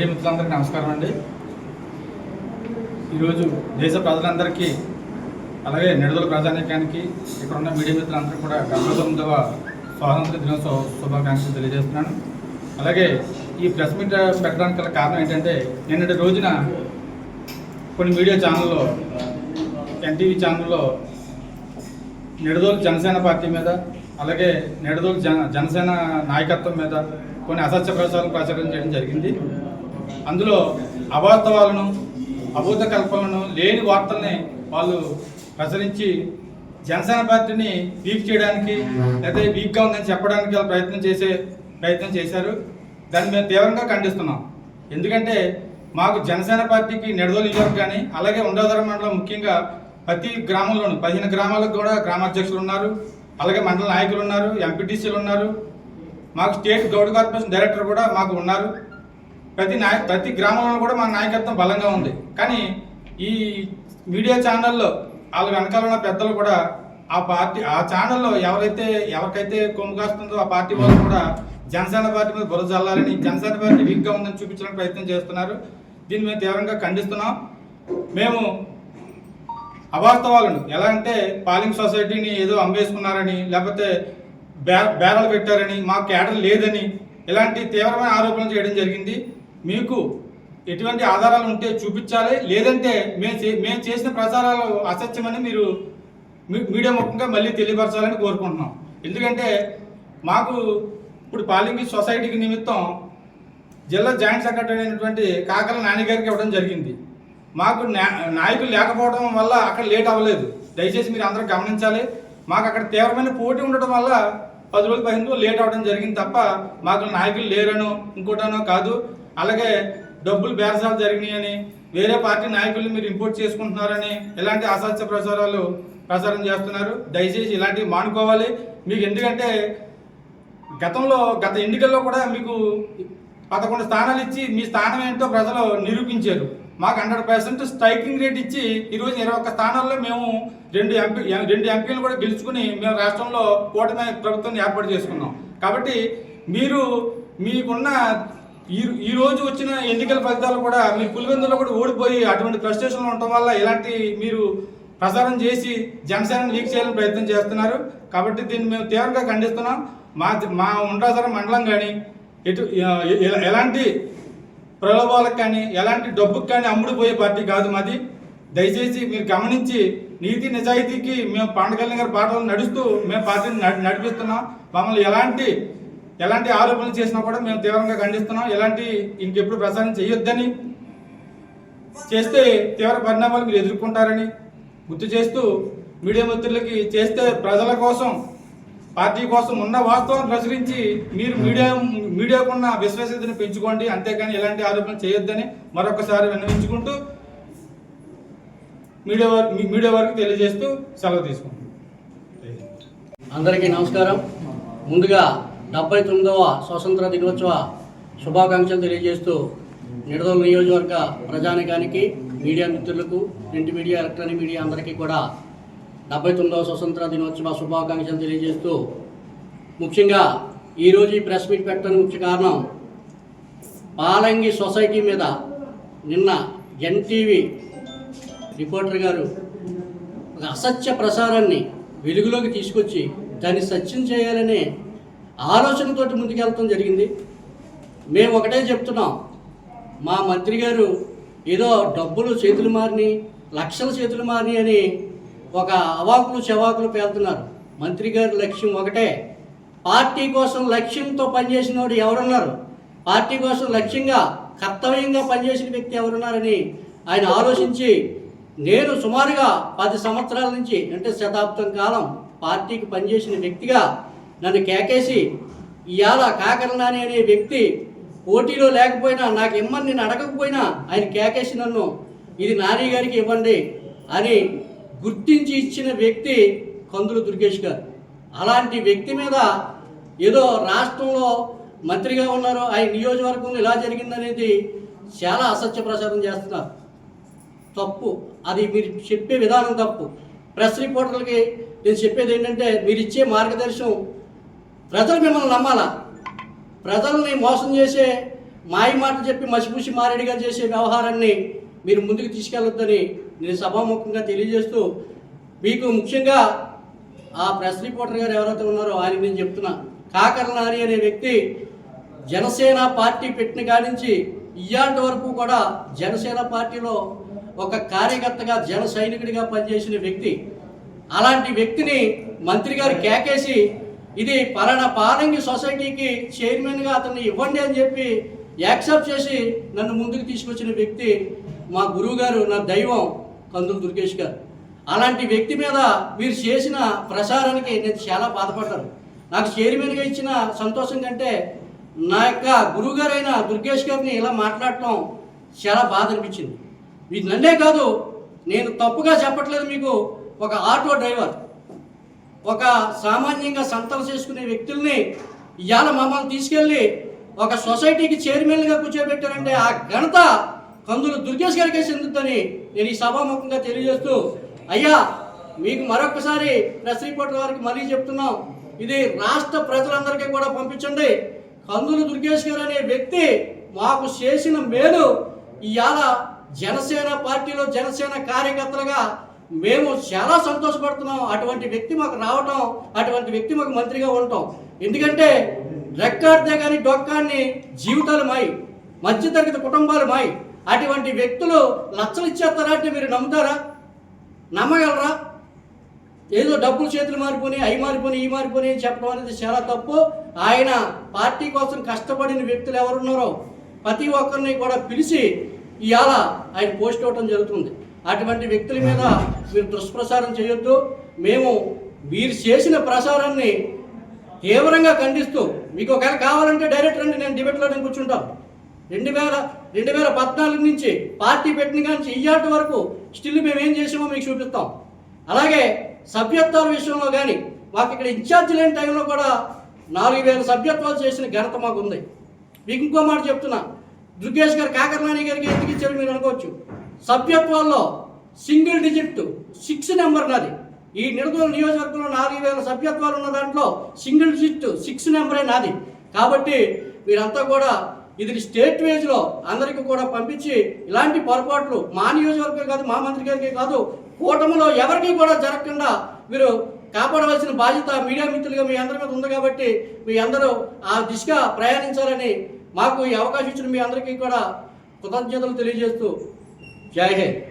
Media మిత్రులందరికీ నమస్కారం అండి. ఈరోజు దేశ ప్రజలందరికీ అలాగే నిడుదల ప్రజానీకానికి ఇక్కడ ఉన్న మీడియా మిత్రులందరికీ కూడా డెబ్బై తొమ్మిదవ స్వాతంత్ర దినోత్సవ శుభాకాంక్షలు తెలియజేస్తున్నాను. అలాగే ఈ ప్రెస్ మీట్ పెట్టడానికి గల కారణం ఏంటంటే నిన్నటి రోజున కొన్ని మీడియా ఛానల్లో ఎన్టీవీ ఛానల్లో నిడదోలు జనసేన పార్టీ మీద అలాగే నిడదోలు జన జనసేన నాయకత్వం మీద కొన్ని అసత్య ప్రచారాలు ప్రచారం చేయడం జరిగింది. అందులో అవాస్తవాలను అభూత కల్పనలను లేని వార్తల్ని వాళ్ళు ప్రచురించి జనసేన పార్టీని వీక్ చేయడానికి లేదా వీక్గా ఉందని చెప్పడానికి వాళ్ళు ప్రయత్నం చేసే ప్రయత్నం చేశారు. దాన్ని మేము తీవ్రంగా ఖండిస్తున్నాం. ఎందుకంటే మాకు జనసేన పార్టీకి నిడదోలు నియోజకవర్గం కానీ అలాగే ఉండోదర మండలం ముఖ్యంగా ప్రతి గ్రామంలోను పదిహేను గ్రామాలకు కూడా గ్రామాధ్యక్షులు ఉన్నారు. అలాగే మండల నాయకులు ఉన్నారు ఎంపీటీసీలు ఉన్నారు. మాకు స్టేట్ గౌడ్ కార్పొరేషన్ డైరెక్టర్ కూడా మాకు ఉన్నారు. ప్రతి నాయ ప్రతి గ్రామంలో కూడా మా నాయకత్వం బలంగా ఉంది. కానీ ఈ మీడియా ఛానల్లో వాళ్ళ వెనకాల ఉన్న పెద్దలు కూడా ఆ పార్టీ ఆ ఛానల్లో ఎవరైతే ఎవరికైతే కొమ్ము కాస్తుందో ఆ పార్టీ వాళ్ళు కూడా జనసేన పార్టీ మీద బురద చల్లాలని జనసేన పార్టీ వీక్గా ఉందని చూపించడానికి ప్రయత్నం చేస్తున్నారు. దీన్ని మేము తీవ్రంగా ఖండిస్తున్నాం. మేము అవాస్తవాలను ఎలా అంటే పాలింగ్ సొసైటీని ఏదో అమ్మేసుకున్నారని లేకపోతే బే బేరాలు పెట్టారని మా కేడర్ లేదని ఇలాంటి తీవ్రమైన ఆరోపణలు చేయడం జరిగింది. మీకు ఎటువంటి ఆధారాలు ఉంటే చూపించాలి. లేదంటే మేము చే- మేము చేసిన ప్రచారాలు అసత్యమని మీరు మీడియా ముఖంగా మళ్ళీ తెలియపరచాలని కోరుకుంటున్నాం. ఎందుకంటే మాకు ఇప్పుడు పాలింగి సొసైటీకి నిమిత్తం జిల్లా జాయింట్ సెక్రటరీ అయినటువంటి కాకల నాన్నగారికి ఇవ్వడం జరిగింది. మాకు నాయకులు లేకపోవడం వల్ల అక్కడ లేట్ అవ్వలేదు. దయచేసి మీరు అందరూ గమనించాలి. మాకు అక్కడ తీవ్రమైన పోటీ ఉండటం వల్ల పది రోజులు పదిహేను రోజులు లేట్ అవ్వడం జరిగింది తప్ప మాకు నాయకులు లేరనో ఇంకోటనో కాదు. అలాగే డబ్బులు బేరసాలు జరిగినాయని వేరే పార్టీ నాయకుల్ని మీరు ఇంపోర్ట్ చేసుకుంటున్నారని ఇలాంటి అసత్య ప్రచారాలు ప్రచారం చేస్తున్నారు? దయచేసి ఇలాంటివి మానుకోవాలి. మీకు ఎందుకంటే గతంలో గత ఎన్నికల్లో కూడా మీకు పదకొండు స్థానాలు ఇచ్చి మీ స్థానం ఏంటో ప్రజలు నిరూపించారు. మాకు హండ్రెడ్ పర్సెంట్ స్ట్రైకింగ్ రేట్ ఇచ్చి ఈరోజు ఇరవై ఒక్క స్థానాల్లో మేము రెండు ఎంపీ రెండు ఎంపీలు కూడా గెలుచుకుని మేము రాష్ట్రంలో కూటమి ప్రభుత్వం ఏర్పాటు చేసుకున్నాం. కాబట్టి మీరు మీకున్న ఈ ఈ రోజు వచ్చిన ఎన్నికల ఫలితాలు కూడా మీ పులివెందులో కూడా ఓడిపోయి అటువంటి ఫ్రస్ట్రేషన్లు ఉండటం వల్ల ఇలాంటి మీరు ప్రసారం చేసి జనసేనను లీక్ చేయాలని ప్రయత్నం చేస్తున్నారు. కాబట్టి దీన్ని మేము తీవ్రంగా ఖండిస్తున్నాం. మా మా ఉండ్రాసర మండలం కానీ ఎటు ఎలాంటి ప్రలోభాలకు కానీ ఎలాంటి డబ్బుకు కానీ అమ్ముడుపోయే పార్టీ కాదు మాది. దయచేసి మీరు గమనించి నీతి నిజాయితీకి మేము పాండకల్ని గారి పాటలు నడుస్తూ మేము పార్టీని నడిపిస్తున్నాం. మమ్మల్ని ఎలాంటి ఎలాంటి ఆరోపణలు చేసినా కూడా మేము తీవ్రంగా ఖండిస్తున్నాం. ఎలాంటి ఇంకెప్పుడు ప్రచారం చేయొద్దని చేస్తే తీవ్ర పరిణామాలు మీరు ఎదుర్కొంటారని గుర్తు చేస్తూ మీడియా మిత్రులకి చేస్తే ప్రజల కోసం పార్టీ కోసం ఉన్న వాస్తవాన్ని ప్రచురించి మీరు మీడియా మీడియాకున్న విశ్వసనీయతను పెంచుకోండి. అంతేకాని ఎలాంటి ఆరోపణలు చేయొద్దని మరొకసారి విన్నవించుకుంటూ మీడియా మీ- మీడియా వరకు తెలియజేస్తూ సెలవు తీసుకుంటాం అందరికీ నమస్కారం. ముందుగా డెబ్బై తొమ్మిదవ స్వతంత్ర దినోత్సవ శుభాకాంక్షలు తెలియజేస్తూ నిడదోలు నియోజకవర్గ ప్రజానికానికి మీడియా మిత్రులకు ప్రింట్ మీడియా ఎలక్ట్రానిక్ మీడియా అందరికీ కూడా డెబ్బై తొమ్మిదవ స్వతంత్ర దినోత్సవ శుభాకాంక్షలు తెలియజేస్తూ ముఖ్యంగా ఈరోజు ఈ ప్రెస్ మీట్ పెట్టడానికి ముఖ్య కారణం పాలంగి సొసైటీ మీద నిన్న ఎన్టీవీ రిపోర్టర్ గారు ఒక అసత్య ప్రసారాన్ని వెలుగులోకి తీసుకొచ్చి దాన్ని సత్యం చేయాలనే ఆలోచనతోటి ముందుకెళ్ళటం జరిగింది. మేము ఒకటే చెప్తున్నాం. మా మంత్రి గారు ఏదో డబ్బులు చేతులు మారిని లక్షల చేతులు మారిని అని ఒక అవాకులు చెవాకులు పేలుతున్నారు. మంత్రి గారి లక్ష్యం ఒకటే. పార్టీ కోసం లక్ష్యంతో పనిచేసిన వాడు ఎవరున్నారు? పార్టీ కోసం లక్ష్యంగా కర్తవ్యంగా పనిచేసిన వ్యక్తి ఎవరున్నారని ఆయన ఆలోచించి నేను సుమారుగా పది సంవత్సరాల నుంచి అంటే శతాబ్దం కాలం పార్టీకి పనిచేసిన వ్యక్తిగా నన్ను కేకేసి ఇవాళ కాకర నాని అనే వ్యక్తి పోటీలో లేకపోయినా నాకు ఇమ్మని నేను అడగకపోయినా ఆయన కేకేసి నన్ను ఇది నాని గారికి ఇవ్వండి అని గుర్తించి ఇచ్చిన వ్యక్తి కందులు దుర్గేష్ గారు. అలాంటి వ్యక్తి మీద ఏదో రాష్ట్రంలో మంత్రిగా ఉన్నారు ఆయన నియోజకవర్గంలో ఇలా జరిగిందనేది చాలా అసత్య ప్రచారం చేస్తున్నారు. తప్పు. అది మీరు చెప్పే విధానం తప్పు. ప్రెస్ రిపోర్టర్లకి నేను చెప్పేది ఏంటంటే మీరు ఇచ్చే మార్గదర్శనం ప్రజలు మిమ్మల్ని నమ్మాలా? ప్రజల్ని మోసం చేసే మాయ మాట చెప్పి మసిపూసి మారేడిగా చేసే వ్యవహారాన్ని మీరు ముందుకు తీసుకెళ్ళొద్దని నేను సభాముఖంగా తెలియజేస్తూ మీకు ముఖ్యంగా ఆ ప్రెస్ రిపోర్టర్ గారు ఎవరైతే ఉన్నారో ఆయన నేను చెప్తున్నా కాకర నారి అనే వ్యక్తి జనసేన పార్టీ పెట్టిన కాడించి నుంచి ఇయాటి వరకు కూడా జనసేన పార్టీలో ఒక కార్యకర్తగా జన సైనికుడిగా పనిచేసిన వ్యక్తి. అలాంటి వ్యక్తిని మంత్రి గారు కేకేసి ఇది పలానా పాలంగి సొసైటీకి చైర్మన్గా అతన్ని ఇవ్వండి అని చెప్పి యాక్సెప్ట్ చేసి నన్ను ముందుకు తీసుకొచ్చిన వ్యక్తి మా గురువు గారు నా దైవం కందులు దుర్గేష్ గారు. అలాంటి వ్యక్తి మీద మీరు చేసిన ప్రసారానికి నేను చాలా బాధపడ్డాను. నాకు చైర్మన్గా ఇచ్చిన సంతోషం కంటే నా యొక్క గురువుగారైన దుర్గేష్ గారిని ఇలా మాట్లాడటం చాలా బాధ అనిపించింది. ఇది నన్నే కాదు నేను తప్పుగా చెప్పట్లేదు మీకు ఒక ఆటో డ్రైవర్. ఒక సామాన్యంగా సంతలు చేసుకునే వ్యక్తుల్ని ఇవాళ మమ్మల్ని తీసుకెళ్ళి ఒక సొసైటీకి చైర్మన్గా కూర్చోబెట్టారంటే ఆ ఘనత కందులు దుర్గేష్ గారికే చెందుతుందని నేను ఈ సభాముఖంగా తెలియజేస్తూ అయ్యా మీకు మరొకసారి ప్రెస్ రిపోర్ట్ వారికి మళ్ళీ చెప్తున్నాం. ఇది రాష్ట్ర ప్రజలందరికీ కూడా పంపించండి. కందులు దుర్గేష్ గారు అనే వ్యక్తి మాకు చేసిన మేలు ఇవాళ జనసేన పార్టీలో జనసేన కార్యకర్తలుగా మేము చాలా సంతోషపడుతున్నాం. అటువంటి వ్యక్తి మాకు రావటం అటువంటి వ్యక్తి మాకు మంత్రిగా ఉండటం. ఎందుకంటే రెక్కాడితే కానీ డొక్కాన్ని జీవితాలు మాయి మధ్యతరగతి కుటుంబాలు మాయి. అటువంటి వ్యక్తులు లక్షలు ఇచ్చేస్తారా అంటే మీరు నమ్ముతారా? నమ్మగలరా? ఏదో డబ్బులు చేతులు మారిపోయి అవి మారిపోయి ఈ మారిపోయి అని చెప్పడం అనేది చాలా తప్పు. ఆయన పార్టీ కోసం కష్టపడిన వ్యక్తులు ఎవరున్నారో ప్రతి ఒక్కరిని కూడా పిలిచి ఇవాళ ఆయన పోస్ట్ అవ్వటం జరుగుతుంది. అటువంటి వ్యక్తుల మీద మీరు దుష్ప్రచారం చేయొద్దు. మేము మీరు చేసిన ప్రసారాన్ని తీవ్రంగా ఖండిస్తూ మీకు ఒకవేళ కావాలంటే డైరెక్ట్ రండి నేను డిబేట్లో నేను కూర్చుంటాను. రెండు వేల రెండు వేల పద్నాలుగు నుంచి పార్టీ పెట్టిన కానీ ఇయ్యాటి వరకు స్టిల్ మేము ఏం చేసామో మీకు చూపిస్తాం. అలాగే సభ్యత్వాల విషయంలో కానీ మాకు ఇక్కడ ఇన్ఛార్జ్ లేని టైంలో కూడా నాలుగు వేల సభ్యత్వాలు చేసిన ఘనత మాకు ఉంది మీకు ఇంకో మాట చెప్తున్నా. దుర్గేష్ గారు కాకర్నాని గారికి ఎందుకు ఇచ్చారు మీరు అనుకోవచ్చు. సభ్యత్వాల్లో సింగిల్ డిజిట్ సిక్స్ నెంబర్ నాది ఈ నిడదోలు నియోజకవర్గంలో నాలుగు వేల సభ్యత్వాలు ఉన్న దాంట్లో సింగిల్ డిజిట్ సిక్స్ నెంబరే నాది. కాబట్టి మీరంతా కూడా ఇది స్టేట్ వేజ్లో అందరికీ కూడా పంపించి ఇలాంటి పొరపాట్లు మా నియోజకవర్గం కాదు మా మంత్రి గారికి కాదు కూటమిలో ఎవరికీ కూడా జరగకుండా మీరు కాపాడవలసిన బాధ్యత మీడియా మిత్రులుగా మీ అందరి మీద ఉంది కాబట్టి మీ అందరూ ఆ దిశగా ప్రయాణించాలని మాకు ఈ అవకాశం ఇచ్చిన మీ అందరికీ కూడా కృతజ్ఞతలు తెలియజేస్తూ जय हिंद